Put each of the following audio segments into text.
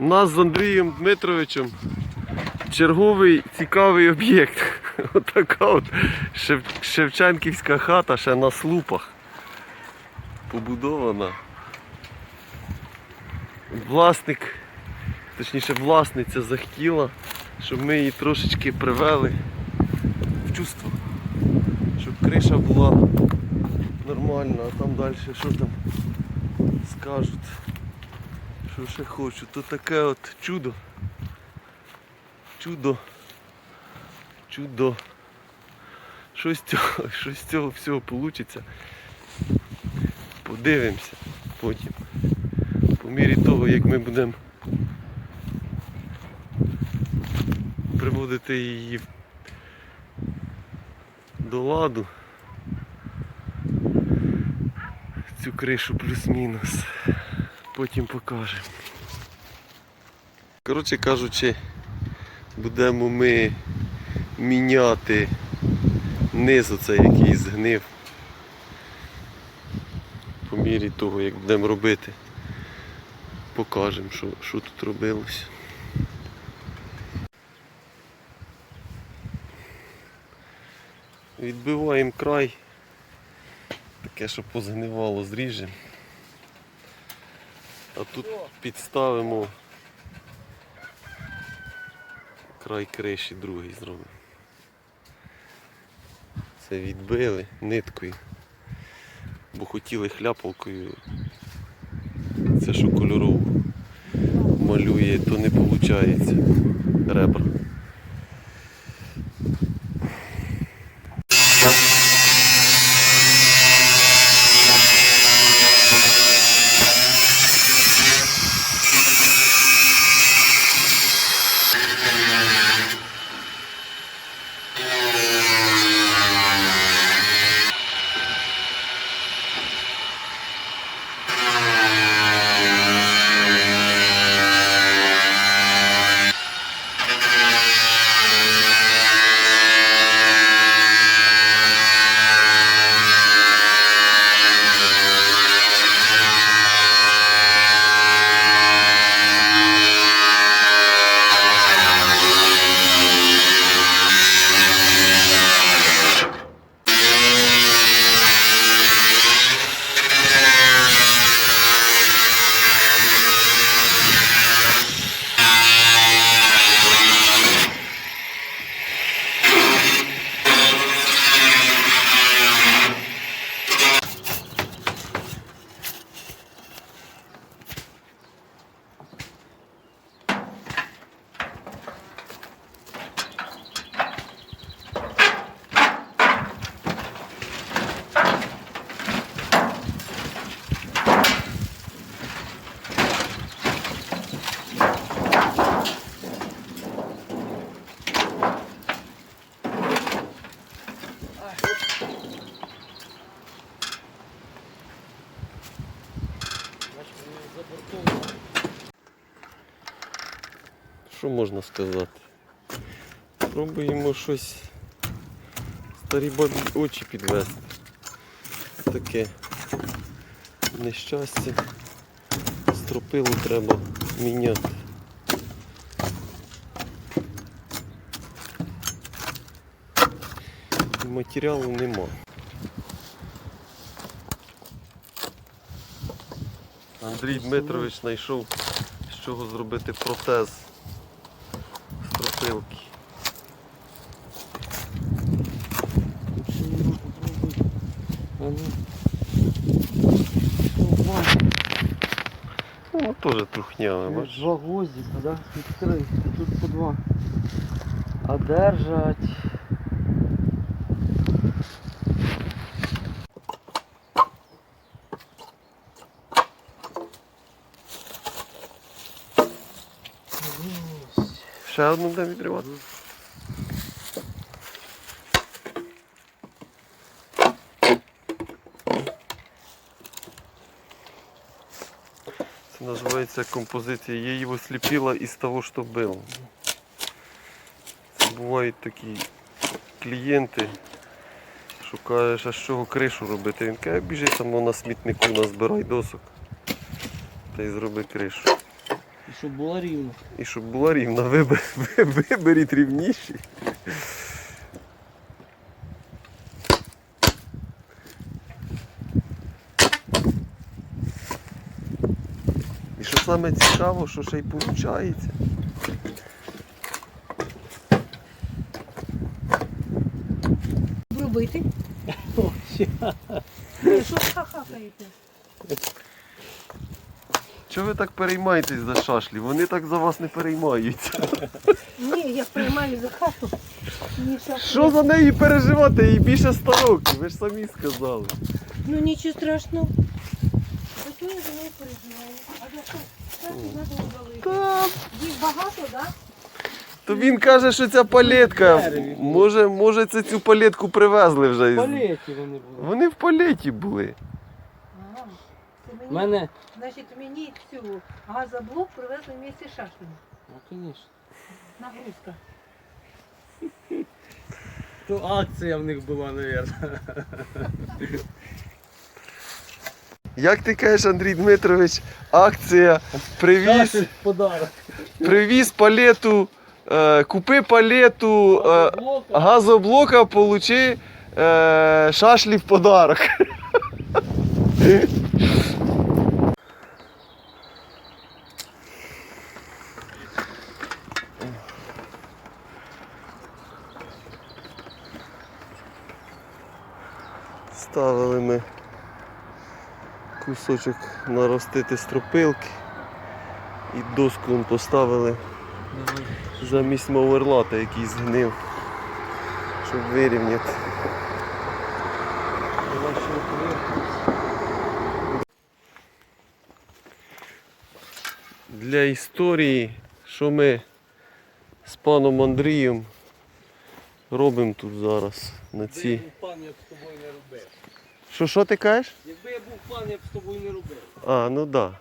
У нас з Андрієм Дмитровичем черговий цікавий об'єкт. Отака от Шев- Шевченківська хата ще на слупах. Побудована. Власник, точніше власниця захотіла, щоб ми її трошечки привели в чувство. Щоб криша була нормальна, а там далі що там скажуть. Що ще хочу, то таке от чудо. Чудо. Чудо. Що з цього, що з цього всього вийде. Подивимося потім. По мірі того, як ми будемо приводити її до ладу. Цю кришу плюс-мінус. Потім покажемо. Коротше кажучи, будемо ми міняти низ оцей, який згнив. По мірі того, як будемо робити, покажемо, що, що тут робилось. Відбиваємо край, таке, що позгнивало, зріжемо. А тут підставимо край криші другий зробимо. Це відбили ниткою, бо хотіли хляпалкою. Це що кольорову малює, то не виходить ребра. Що можна сказати? Пробуємо щось старі бабі очі підвести. Таке нещастя. Стропилу треба міняти. Матеріалу нема. Андрій Дмитрович знайшов з чого зробити протез стропилки. Ну, теж трухняве, бачиш. Два гвоздика, да? Відкрий. Тут по два. А держать. Ще одну де відривати. Це називається композиція. Я її осліпила із того, що було. Це бувають такі клієнти, шукаєш, а з чого кришу робити. Він каже, біжи там на смітнику, назбирай досок та й зроби кришу. Щоб було рівно. І щоб була рівна, вибер, виберіть рівніші. І що саме цікаво, що ще й виходить. робити? Що ви хахакаєте? Чого ви так переймаєтесь за шашлі? Вони так за вас не переймаються. Ні, я приймаю за хату. Ні. Що за неї переживати? Їй більше 100 років, ви ж самі сказали. Ну нічого страшного. За що я за нею переживаю? А за що? Та, Їх багато, так? то він каже, що ця палетка. Може, може це цю палетку привезли вже. із- Палеті вони були. Вони в палеті були. У мене. значить, мені цю газоблок привезли в місті шашлин. Ну, звісно. Нагрузка. То акція в них була, мабуть. Як ти кажеш, Андрій Дмитрович, акція привіз, подарок. привіз палету, е, купи палету е, газоблока, получи е, шашлі в подарок. Ставили ми кусочок наростити стропилки і доску поставили замість моверлата, який згнив, щоб вирівняти. Для історії, що ми з паном Андрієм робимо тут зараз на цій. пан, я з тобою не робив. Що що ти кажеш? Якби я був пан, я б з тобою не робив. А, ну так. Да.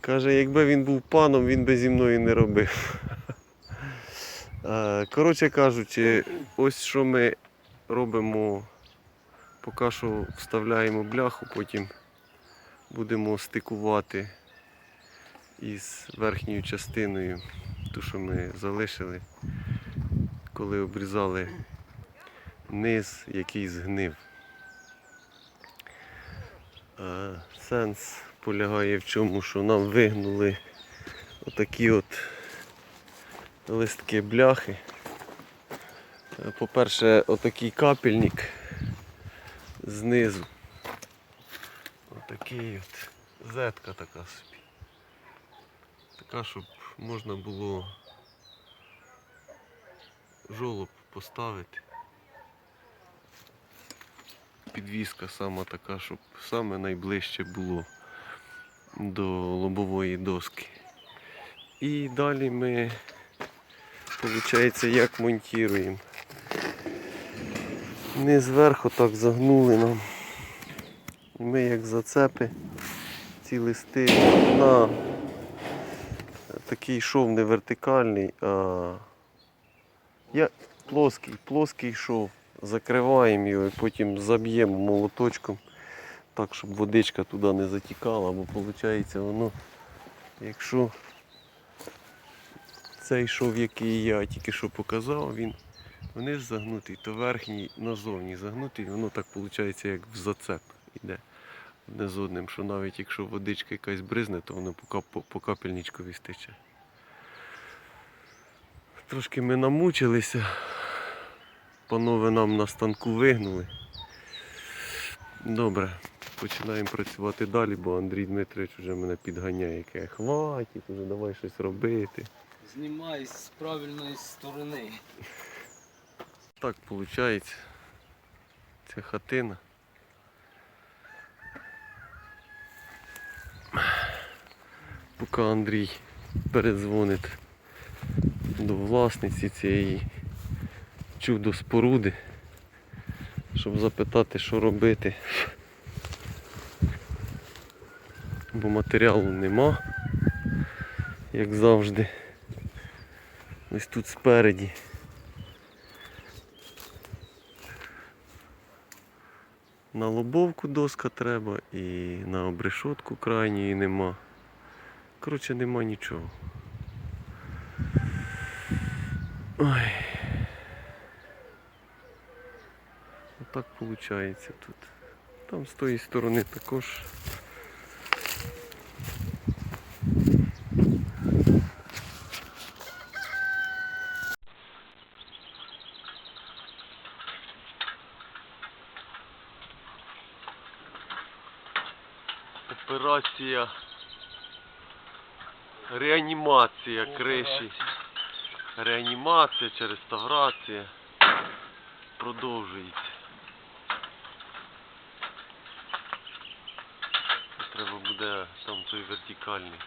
Каже, якби він був паном, він би зі мною не робив. Коротше кажучи, ось що ми робимо, поки що вставляємо бляху, потім будемо стикувати із верхньою частиною, ту, що ми залишили, коли обрізали низ, який згнив. Сенс полягає в чому, що нам вигнули отакі от листки бляхи. Е, По-перше, отакий капельник знизу. Отакий от зетка така собі. Така, щоб можна було жолоб поставити. Підвіска сама така, щоб саме найближче було до лобової доски. І далі ми, виходить, як монтуємо. Не зверху так загнули нам. Ми як зацепи ці листи на такий шов не вертикальний, а я плоский, плоский шов. Закриваємо його і потім заб'ємо молоточком, так, щоб водичка туди не затікала, бо виходить воно, якщо цей шов, який я тільки що показав, він вниз загнутий, то верхній назовні загнутий, воно так виходить, як в зацеп іде одне з одним, що навіть якщо водичка якась бризне, то воно по, кап- по капельничкові стече. Трошки ми намучилися. Панове нам на станку вигнули. Добре, починаємо працювати далі, бо Андрій Дмитрович вже мене підганяє, яке хватить, вже давай щось робити. Знімай з правильної сторони. Так виходить. Ця хатина. Поки Андрій передзвонить до власниці цієї чудо споруди, щоб запитати, що робити. Бо матеріалу нема, як завжди. Ось тут спереді. На лобовку доска треба і на обрешотку крайньої нема. Коротше, нема нічого. Ой. Отак виходить тут. Там з тої сторони також. Операція реанімація криші. Реанімація чи реставрація продовжується. Буде там той вертикальний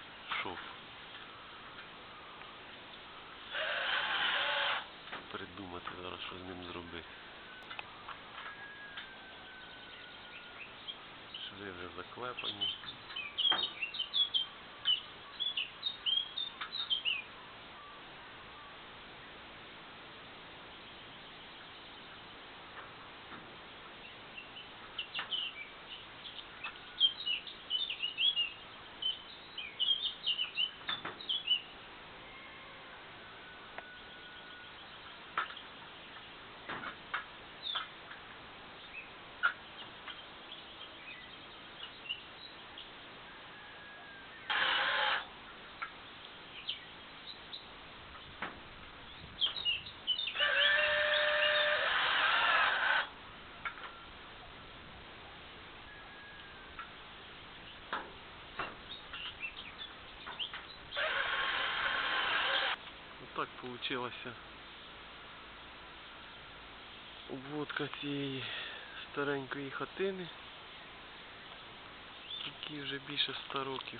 шов. Придумати зараз, що з ним зробити. Шви вже заклепані. Отак получилася обводка цієї старенької хатини, якій вже більше ста років.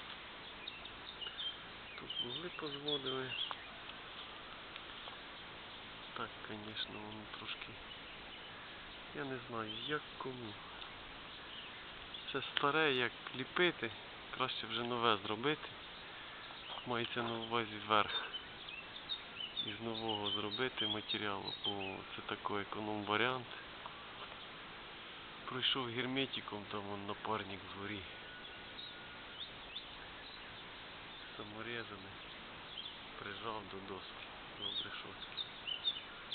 Тут вугли позводили. Так, звісно, воно трошки. Я не знаю, як кому. Це старе, як ліпити, краще вже нове зробити. Мається на увазі верх із нового зробити матеріалу, бо це такий економ варіант. Пройшов герметиком, там вон напарник згорі. Саморезаний. Прижав до доски. Добре, що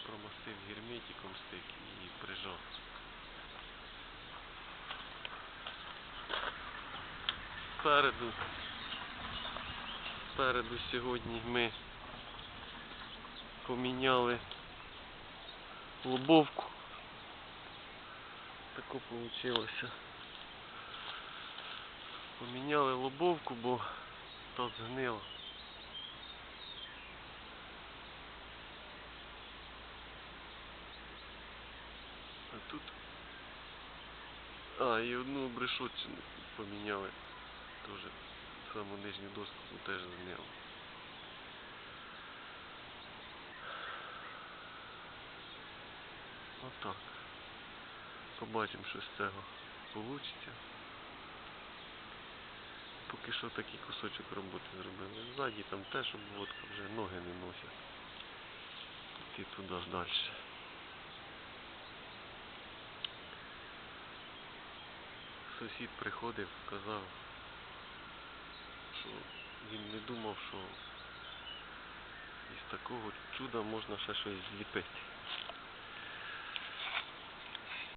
промастив герметиком стик і прижав. Спереду, спереду сьогодні ми поміняли лобовку. Тако вийшло. Поміняли лобовку, бо та згнила. А тут. А, і одну брешотчину поміняли. Теж саму нижню доску теж згнило. Отак. Побачимо, що з цього вийде. Поки що такий кусочок роботи зробили. Ззаді там теж обводка вже ноги не носять. І туди ж далі. Сусід приходив, казав, що він не думав, що із такого чуда можна ще щось зліпити.